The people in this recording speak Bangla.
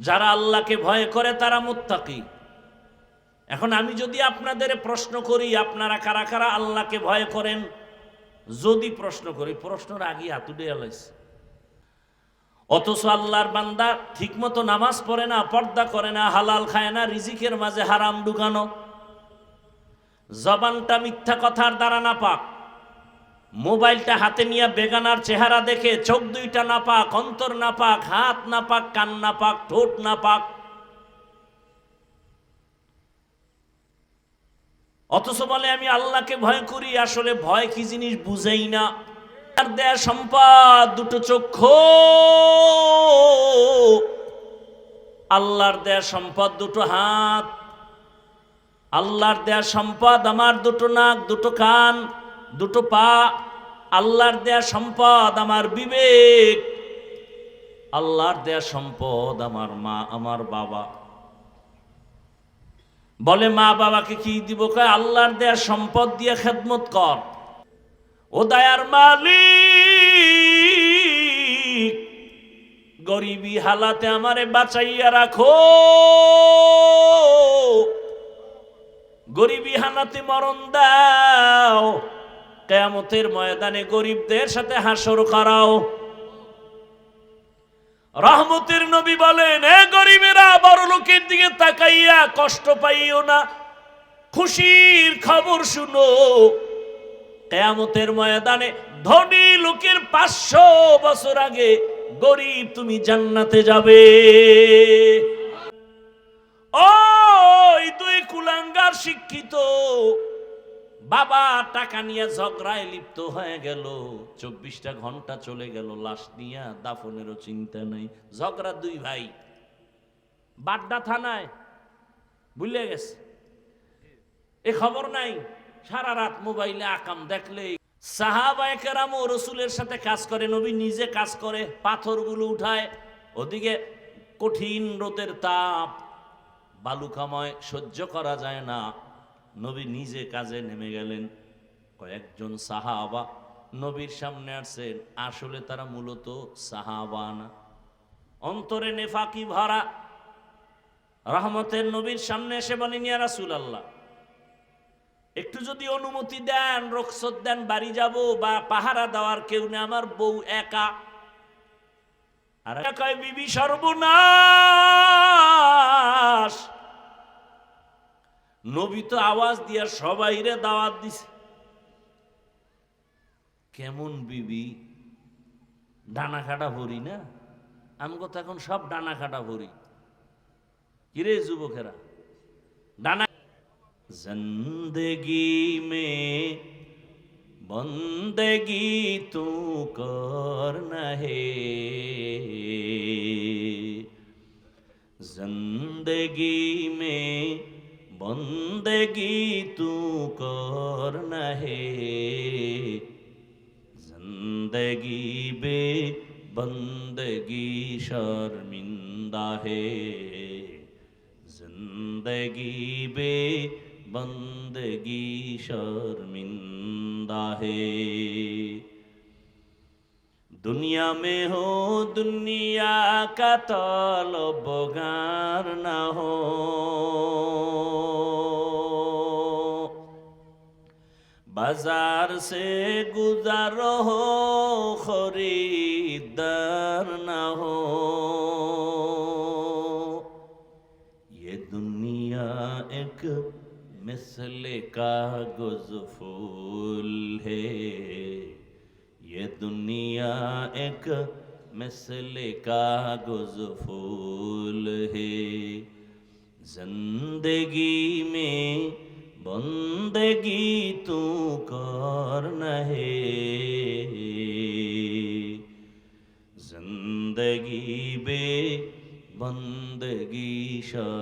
যারা আল্লাহকে ভয় করে তারা মুত্তাকি। এখন আমি যদি আপনাদের প্রশ্ন করি, আপনারা কারা কারা আল্লাহকে ভয় করেন? যদি প্রশ্ন করি, প্রশ্নের আগে হাতুডে আলাইছে অথচ আল্লাহর বান্দা ঠিকমতো নামাজ পড়ে না, পর্দা করে না, হালাল খায় না, রিজিকের মাঝে হারাম ঢুকানো। জবানটা মিথ্যা কথার দ্বারা না পাক মোবাইলটা হাতে নিয়ে বেগানার চেহারা দেখে চোখ দুইটা না পাক অন্তর না পাক হাত না পাক কান না পাক ঠোঁট না পাক অথচ বলে, আমি আল্লাহকে ভয় করি, আসলে ভয় কি জিনিস বুঝেই না। আর দেয়া সম্পদ দুটো চক্ষু। আল্লাহর দেয়া সম্পদ দুটো হাত। আল্লাহর দেয়া সম্পদ আমার দুটো নাক, দুটো কান। দুটো পা আল্লাহর দেয়া সম্পদ আমার বিবেক, আল্লাহর দেয়া সম্পদ আমার মা, আমার বাবা। বলে মা বাবাকে কি দিব? কয়, আল্লাহর দেয়া সম্পদ দিয়ে খেদমত কর। ও দায়ার মালিক, গরিবী হালাতে আমারে বাঁচাইয়া রাখো। গরিবী হানাতে মরণ দাও। কেয়ামতের ময়দানে গরিবদের সাথে হাসর করাও রহমতের নবী বলেন, এ গরিবেরা, বড় লোকের দিকে তাকাইয়া কষ্ট পাইও না। খুশির খবর শুনো। কেয়ামতের ময়দানে ধনী লোকের পাঁচশো বছর আগে গরিব তুমি জান্নাতে যাবে। ওই দুই কুলাঙ্গার শিক্ষিত বাবা, টাকা নিয়ে ঝগড়ায় লিপ্ত হয়ে গেল। চব্বিশটা ঘণ্টা চলে গেল, লাশ নিয়ে, দাফনেরও চিন্তা নেই। ঝগড়া দুই ভাই। বাড্ডা থানায় ভুলে গেছে। এ খবর নাই। সারা রাত মোবাইলে আকাম দেখলে। সাহাবায়ে কেরাম ও রসুলের সাথে কাজ করে, নবী নিজে কাজ করে, পাথরগুলো উঠায়। ওদিকে কঠিন রোদের তাপ। বালুকাময় সহ্য করা যায় না। নবী নিজে কাজে নেমে গেলেন। কয়েকজন সাহাবা নবীর সামনে আসছেন। আসলে তারা মূলত সাহাবা না। অন্তরে নেফাকি ভরা রহমতের নবীর সামনে এসে বলেন, ইয়া রাসূল আল্লাহ একটু যদি অনুমতি দেন রক্ষত দেন, বাড়ি যাব বা পাহারা দেওয়ার কেউ নেই, আমার বউ একা। আর একাই বিবি সর্বনাশ! নবী তো আওয়াজ দিয়া সবাইরে দাওয়াত দিছে। কেমন বিবি? ডানা কাটা ভরি না? আমি তো এখন সব ডানা কাটা ভরি। কিরে যুবকেরা? ডানা জন্দেগি মে বন্দেগি তু কর হে জন্দেগি মে بندگی تو کرنا ہے زندگی بے بندگی شرمندہ ہے۔ زندگی بے بندگی شرمندہ ہے۔ دنیا میں ہو، دنیا کا طلب گار نہ ہو۔ بازار سے گزارو ہو، خریدار نہ ہو۔ یہ دنیا ایک مثل کا گز پھول ہے۔ یہ دنیا ایک مثل کا گزفول ہے۔ زندگی میں بندگی تو کار نہ ہے۔ زندگی بے بندگی شاہ